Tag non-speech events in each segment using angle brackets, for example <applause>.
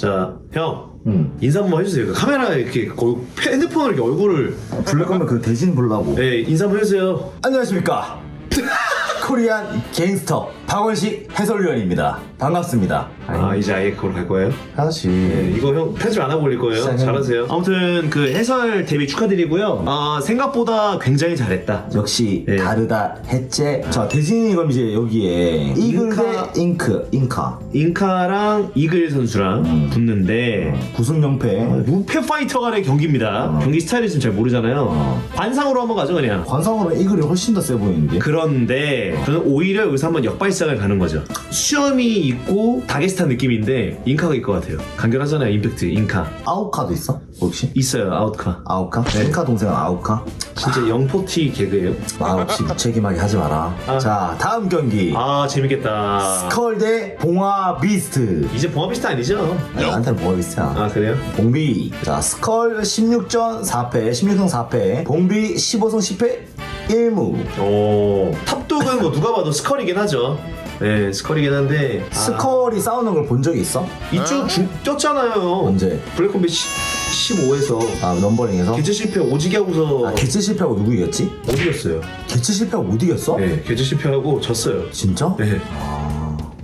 자, 형. 응. 인사 한번 해주세요. 그 카메라에 이렇게 거의 핸드폰으로 이렇게 얼굴을. 블랙 거면 그 대신 보려고. 네, 인사 한번 해주세요. 안녕하십니까. <laughs> 코리안 갱스터 박원식 해설위원입니다. 반갑습니다. 아, 이제 아예 그걸 갈 거예요? 하지. 네, 이거 형 편집 안 하고 올릴 거예요. 시작해. 잘하세요. 아무튼 그 해설 데뷔 축하드리고요. 아, 생각보다 굉장히 잘했다. 역시 네. 다르다 했제. 자 대진이 그럼 이제 여기에 이글 잉카. 대 잉크 잉카 잉카랑 이글 선수랑 음. 붙는데 구승 연패. 무패 파이터 간의 경기입니다. 경기 스타일이 좀잘 모르잖아요. 어. 관상으로 한번 가죠, 그냥. 관상으로 이글이 훨씬 더 세 보이는데. 그런데 저는 오히려 여기서 한번 역발상을 가는 거죠. 수염이 있고 다게스탄 느낌인데 잉카가 있을 것 같아요. 간결하잖아요, 임팩트 잉카. 아우카도 있어? 혹시? 있어요, 아웃카. 아우카? 잉카 동생은 아우카? 진짜 영포티 개그예요. 아 혹시 무책임하게 하지 마라. 아. 자 다음 경기. 아 재밌겠다. 스컬 대 봉화 비스트. 이제 봉합비스트 아니죠? 나한테는 봉화 비스트야. 아 그래요? 봉비. 자, 스컬 16전 4패, 16승 4패. 봉비 15승 10패 1무. 오 탑독은 뭐 누가 봐도 스컬이긴 하죠. 네 스컬이긴 한데 아, 스컬이 싸우는 걸 본 적이 있어? 이쪽 중 떴잖아요. 언제? 블랙컴뱃 15에서 아, 넘버링에서? 개체 실패 오지게 하고서 아, 개체 실패하고 누구 이겼지? 못 이겼어요. 개체 실패하고 못 이겼어? 네 개체 실패하고 졌어요. 진짜? 네.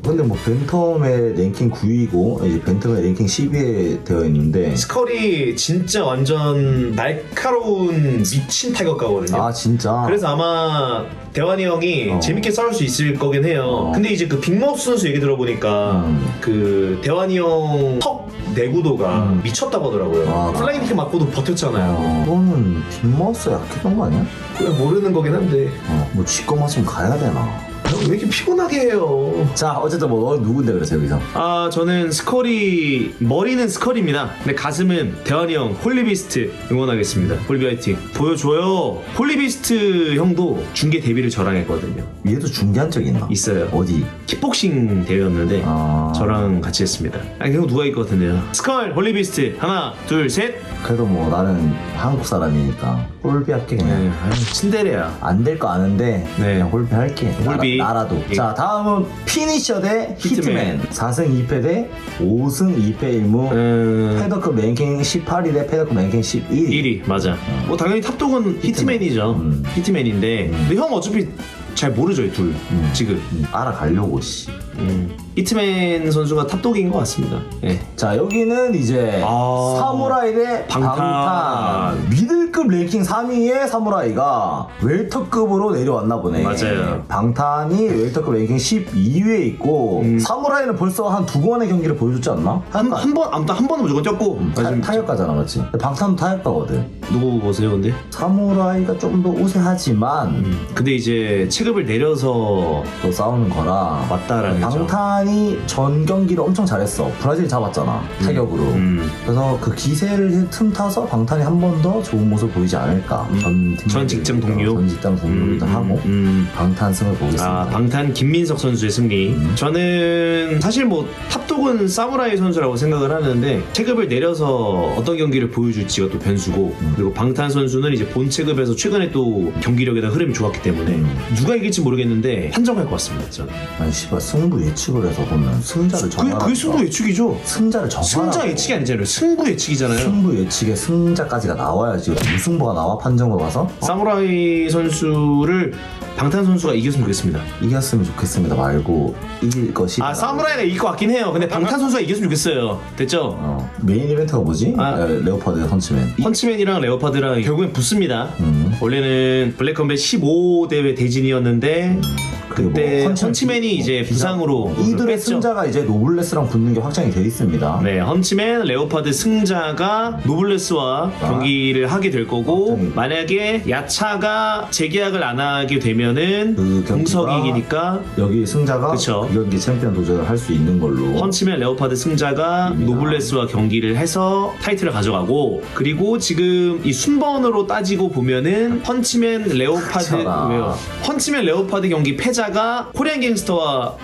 아, 근데 뭐 벤텀의 랭킹 9위고 이제 벤텀의 랭킹 10위에 되어 있는데 스컬이 진짜 완전 날카로운 미친 타격가거든요. 아 진짜 그래서 아마 대환이 형이 어. 재밌게 싸울 수 있을 거긴 해요. 어. 근데 이제 그 빅마우스 선수 얘기 들어보니까 음. 그 대환이 형턱 내구도가 음. 미쳤다고 하더라고요. 아. 플라잉 킥 맞고도 버텼잖아요. 어, 이거는 빅마우스 약했던 거 아니야? 그냥 모르는 거긴 한데 어, 뭐 쥐거 맞으면 가야 되나? 형왜 이렇게 피곤하게 해요? 자 어쨌든 뭐너 누군데 그래서 여기서 아 저는 스컬이 머리는 스컬입니다. 근데 가슴은 대환이 형 홀리비스트 응원하겠습니다. 홀리비 화이팅 보여줘요. 홀리비스트 형도 중계 데뷔를 저랑 했거든요. 얘도 중계한 적 있나? 있어요. 어디? 킥복싱 대회였는데 아 저랑 같이 했습니다. 아니 형 누가 같은데요? 스컬 홀리비스트 하나 둘 셋. 그래도 뭐 나는 한국 사람이니까 홀비 할게 그냥 네, 아유, 친데레야. 안 될 거 아는데 네. 그냥 홀비 할게 홀비. 나라, 도 예. 자 다음은 피니셔 대 히트맨, 히트맨. 4승 2패 대 5승 2패 1무 음, 패더급 랭킹 18위 대 패더급 랭킹 11위 1위 맞아. 뭐 당연히 탑독은 히트맨이죠. 음. 히트맨인데 근데 형 어차피 잘 모르죠 이둘 음. 지금. 음, 알아가려고 씨. 음. 히트맨 선수가 탑독인 것 같습니다. 예. 자 여기는 이제 아. 사무라이 대 방탄. 방탄. 미들급 랭킹 3위의 사무라이가 웰터급으로 내려왔나 보네 맞아요. 방탄이 웰터급 랭킹 12위에 있고 음. 사무라이는 벌써 한 두 번의 경기를 보여줬지 않나? 한, 한 번, 아무튼 한 번은 무조건 뛰었고. 타, 타격가잖아 맞지? 방탄도 타격가거든 누구 보세요, 근데? 사무라이가 좀 더 우세하지만 음. 근데 이제 체급을 내려서 또 싸우는 거라 왔다라는 거죠. 방탄이 전 경기를 엄청 잘했어 브라질 잡았잖아 타격으로 음. 그래서 그 기세를 틈타서 방탄이 한 번 더 좋은 모습 보이지 않을까 전, 팀- 전 직장 동료? 전 직장 동료기도 음, 하고 음. 방탄 승을 보겠습니다 아, 방탄 김민석 선수의 승리. 음. 저는 사실 뭐 탑 독은 사무라이 선수라고 생각을 하는데 체급을 내려서 어떤 경기를 보여줄지가 또 변수고 음. 그리고 방탄 선수는 이제 본 체급에서 최근에 또 경기력에다 흐름이 좋았기 때문에 음. 누가 이길지 모르겠는데 판정할 것 같습니다. 저는. 아니 씨발 승부 예측을 해서 보면 승자를 그게, 정하라 그게 승부 예측이죠. 승자를 정하라 승자 예측이 아니잖아요. 승부 예측이잖아요. 승부 예측에 승자까지가 나와야지 무승부가 나와 판정을 가서 사무라이 선수를 방탄 선수가 이겼으면 좋겠습니다. 이겼으면 좋겠습니다 말고 이길 것이 아 사무라이가 이길 것 같긴 해요. 근데 방탄 선수가 이겼으면 좋겠어요. 됐죠? 어, 메인 이벤트가 뭐지? 아. 에, 레오파드의 펀치맨 펀치맨이랑 레오파드랑 결국엔 붙습니다. 음. 원래는 블랙컴뱃 15 대회 대진이었는데 그때 뭐 펀치맨이 비- 이제 비상- 부상으로 이들의 뺐죠. 승자가 이제 노블레스랑 붙는 게 확정이 돼 있습니다. 네, 헌치맨, 레오파드 승자가 노블레스와 경기를 하게 될 거고 아. 갑자기. 만약에 야차가 재계약을 안 하게 되면은 그 경기가 공석이기니까 여기 승자가 그쵸. 이 경기 챔피언 도전을 할 수 있는 걸로 헌치맨 레오파드 승자가 입니다. 노블레스와 경기를 해서 타이틀을 가져가고 그리고 지금 이 순번으로 따지고 보면은 헌치맨 레오파드. 왜요? 헌치맨 레오파드 경기 패자 가 코리안 갱스터와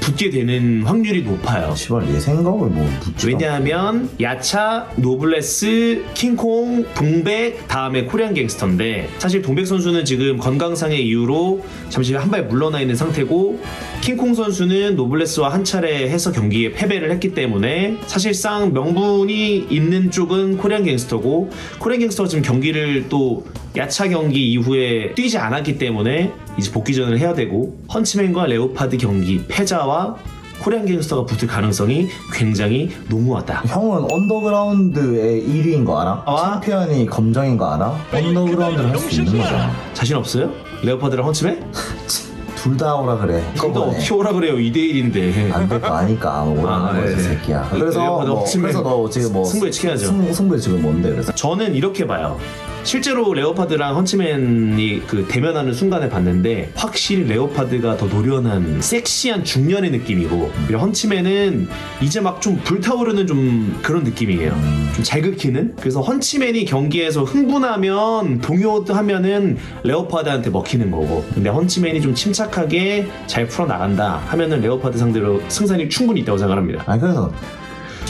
붙게 되는 확률이 높아요. 시발 내 생각을 뭐 묻지 왜냐하면 야차, 노블레스, 킹콩, 동백 다음에 코리안 갱스터인데 사실 동백 선수는 지금 건강상의 이유로 잠시 한 발 물러나 있는 상태고 킹콩 선수는 노블레스와 한 차례 해서 경기에 패배를 했기 때문에 사실상 명분이 있는 쪽은 코리안 갱스터고 코리안 갱스터가 지금 경기를 또 야차 경기 이후에 뛰지 않았기 때문에 이제 복귀전을 해야 되고 펀치맨과 레오파드 경기 패자와 코리안 갱스터가 붙을 가능성이 굉장히 농후하다. 형은 언더그라운드의 1위인 거 알아? 아. 챔피언이 검정인 거 알아? 언더그라운드를 할 수 있는 거잖아 자신 없어요? 레오파드랑 펀치맨? <laughs> 둘 다 오라 그래 또 어떻게 오라 그래요? 2대1인데. 안 될 거 아니까 오라는 아, 거지 네. 새끼야 그래서 레오파드 뭐, 펀치맨 그래서 너 지금 뭐 승부에 치켜야죠. 승, 승부에 지금 뭔데 그래서 저는 이렇게 봐요. 실제로 레오파드랑 펀치맨이 그 대면하는 순간에 봤는데 확실히 레오파드가 더 노련한 섹시한 중년의 느낌이고 그리고 펀치맨은 이제 막 좀 불타오르는 좀 그런 느낌이에요. 좀잘 긁히는. 그래서 펀치맨이 경기에서 흥분하면 동요하면은 레오파드한테 먹히는 거고 근데 펀치맨이 좀 침착하게 잘 풀어 나간다 하면은 레오파드 상대로 승산이 충분히 있다고 생각합니다. 아니 그래서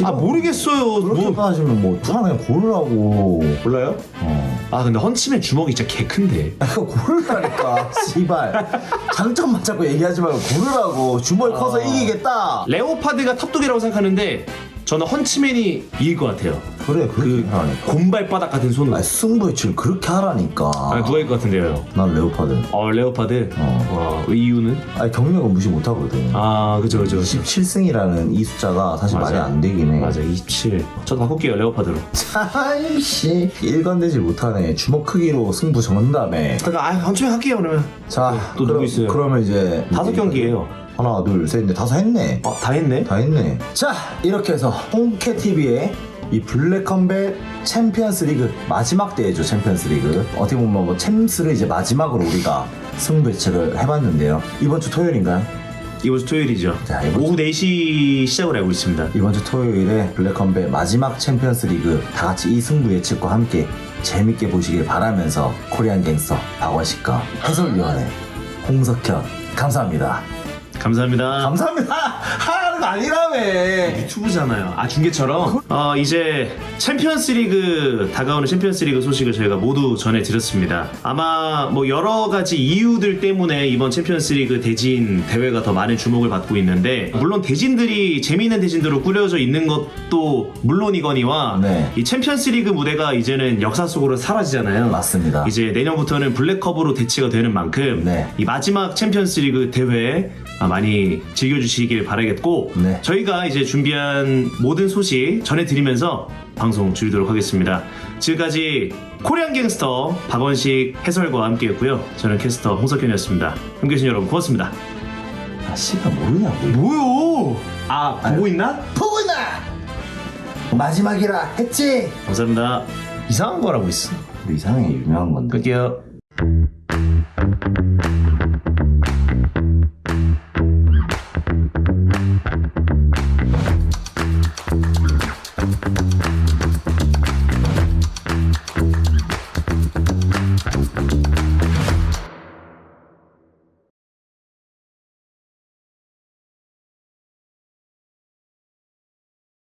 아 모르겠어요. 그렇게 뭐 따지면 뭐 하나 그냥 고르라고 몰라요? 어. 아 근데 펀치맨 주먹이 진짜 개 큰데. 아, 이거 고르라니까 씨발 장점만 자꾸 얘기하지 말고 고르라고 주먹이 커서 아. 이기겠다 레오파드가 탑독이라고 생각하는데 저는 헌치맨이 이길 것 같아요. 그래 그렇게 하라니까 곰발바닥 같은 손으로. 아니 승부의 질 그렇게 하라니까 아, 누가 이길 것 같은데요? 난 레오파드 어 레오파드. 어. 어, 이유는? 아니 경력은 무시 못 하거든 아 그죠 그죠. 17승이라는 이 숫자가 사실 맞아. 말이 안 되긴 해 맞아 27. 저도 바꿀게요 레오파드로. 참씨 일관되지 못하네 주먹 크기로 승부 정한 다음에 잠깐 아 헌치맨 할게요 그러면. 자 또 누구 있어요? 그러면 이제 다섯 경기예요. 하나 둘셋넷 다섯 했네 어다 했네. 다 했네. 자, 이렇게 해서 홍케 TV의 이 블랙컴뱃 챔피언스 리그 마지막 대회죠, 챔피언스 리그. 어떻게 보면 뭐 챔스를 이제 마지막으로 우리가 승부 예측을 해봤는데요. 이번 주 토요일인가요? 이번 주 토요일이죠. 자, 이번 오후 4시 시작을 알고 있습니다. 이번 주 토요일에 블랙컴뱃 마지막 챔피언스 리그 다 같이 이 승부 예측과 함께 재밌게 보시길 바라면서 코리안 갱스터 박원식과 해설위원회 홍석현 감사합니다. 감사합니다. 감사합니다. <laughs> 하는 거 아니라며. 유튜브잖아요. 아 중계처럼. 어 이제 챔피언스리그 다가오는 챔피언스리그 소식을 저희가 모두 전해드렸습니다. 아마 뭐 여러 가지 이유들 때문에 이번 챔피언스리그 대진 대회가 더 많은 주목을 받고 있는데 물론 대진들이 재미있는 대진들로 꾸려져 있는 것도 물론이거니와 네. 이 챔피언스리그 무대가 이제는 역사 속으로 사라지잖아요. 맞습니다. 이제 내년부터는 블랙컵으로 대치가 되는 만큼 네. 이 마지막 챔피언스리그 대회 아, 많이 즐겨주시길 바라겠고 네. 저희가 이제 준비한 모든 소식 전해드리면서 방송 줄이도록 하겠습니다. 지금까지 코리안 갱스터 박원식 해설과 함께했고요. 저는 캐스터 홍석현이었습니다. 함께해 주신 여러분 고맙습니다. 아, 씨가 모르냐고. 뭐요? 아 보고 있나? 보고 있나? 마지막이라 했지? 감사합니다. 이상한 거라고 있어. 이상하게 유명한 건데. 끌게요.